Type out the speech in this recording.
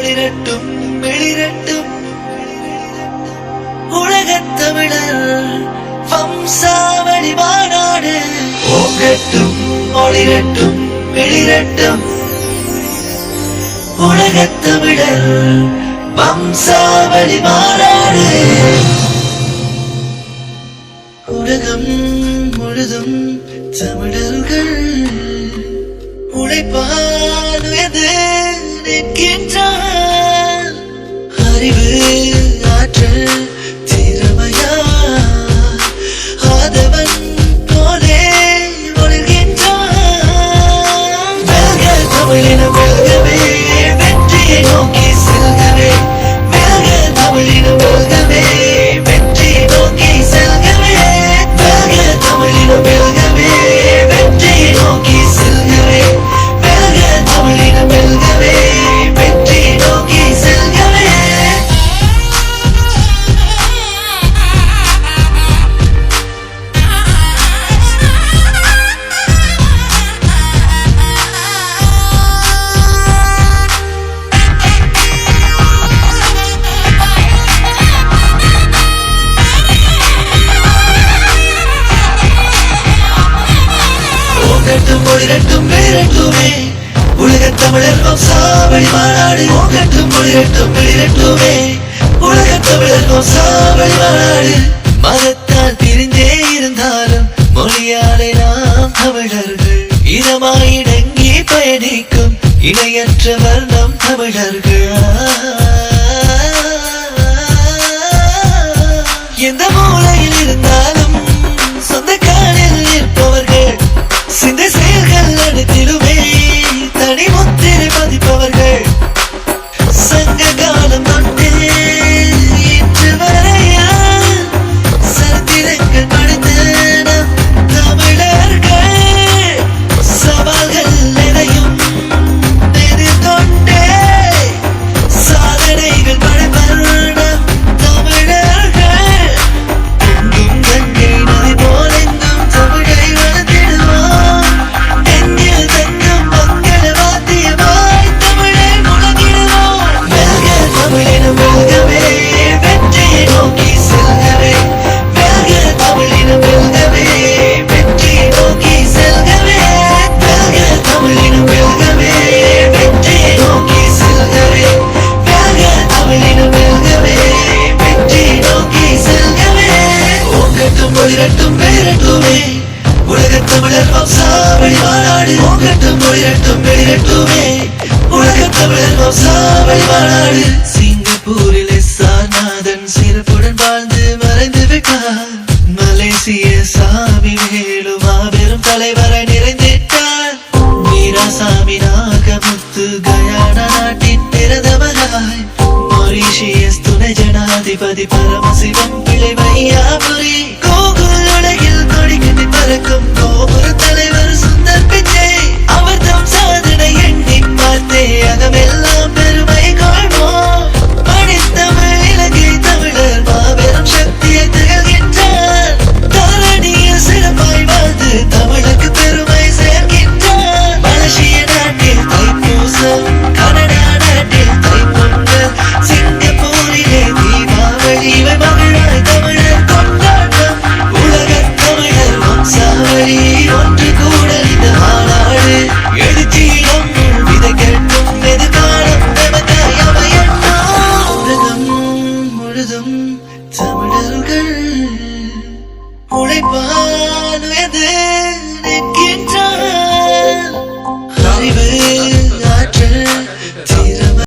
ஒளிரட்டும் வெளிரட்டும். உலகத்தமிழர் வம்சாவளி மாநாடு ஓங்கட்டும் ஒளிரட்டும் வெளிரட்டும். உலகத்தமிழர் வம்சாவளி மாநாடு உலகம் முழுதும் தமிழர்கள் உழைப்பால் உயர்ந்து நிற்கின்றார் அறிவு ஓங்கட்டும் ஒளிரட்டும் வெளிரட்டுமே உலக தமிழர் வம்சாவளி மாநாடு. ஓங்கட்டும் ஒளிரட்டும் வெளிரட்டுமே உலக தமிழர் வம்சாவளி மாநாடு. மதத்தால் பிரிந்தே இருந்தாலும் மொழியாலே நாம் தமிழர்கள். இனமாயிடங்கி பயணிக்கும் இணையற்றவர் நம் தமிழர்கள். ఎల్లడి மாநாடு ஓங்கட்டும் ஒளிரட்டும் வெளிரட்டுமே உலகத் தமிழர் வம்சாவளி மாநாடு சிங்கப்பூரில் சாநாதன் சிறப்புடன் வாழ்ந்து மறைந்து விட்டார். மலேசிய சாமி வேலு மாபெரும் தலைவரை நிறைந்திட்டார். வீராசாமி நாகமுத்து கயானா நாட்டின் பிரதமராய். மொரிஷியஸ் துணை ஜனாதிபதி பரமசிவம் பிள்ளை வையாபுரி. கோகுல் உலகில் கொடிக்கட்டி பறக்கும் கோபுரம் together.